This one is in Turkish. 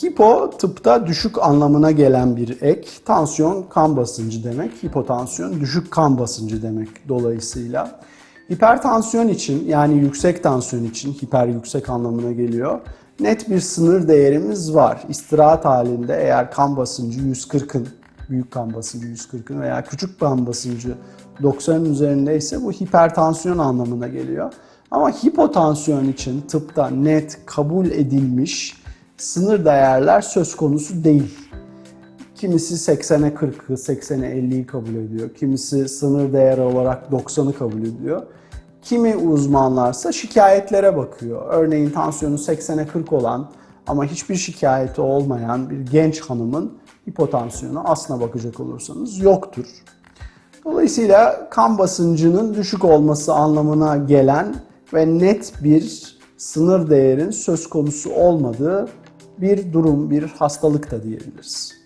Hipo tıpta düşük anlamına gelen bir ek. Tansiyon kan basıncı demek. Hipotansiyon düşük kan basıncı demek dolayısıyla. Hipertansiyon için yani yüksek tansiyon için hiper yüksek anlamına geliyor. Net bir sınır değerimiz var. İstirahat halinde eğer kan basıncı 140'ın, büyük kan basıncı 140'ın veya küçük kan basıncı 90'ın üzerindeyse bu hipertansiyon anlamına geliyor. Ama hipotansiyon için tıpta net kabul edilmiş sınır değerler söz konusu değil. Kimisi 80'e 40'ı, 80'e 50'yi kabul ediyor. Kimisi sınır değer olarak 90'ı kabul ediyor. Kimi uzmanlarsa şikayetlere bakıyor. Örneğin tansiyonu 80'e 40 olan ama hiçbir şikayeti olmayan bir genç hanımın hipotansiyonu aslına bakacak olursanız yoktur. Dolayısıyla kan basıncının düşük olması anlamına gelen ve net bir sınır değerin söz konusu olmadığı bir durum, bir hastalık da diyebiliriz.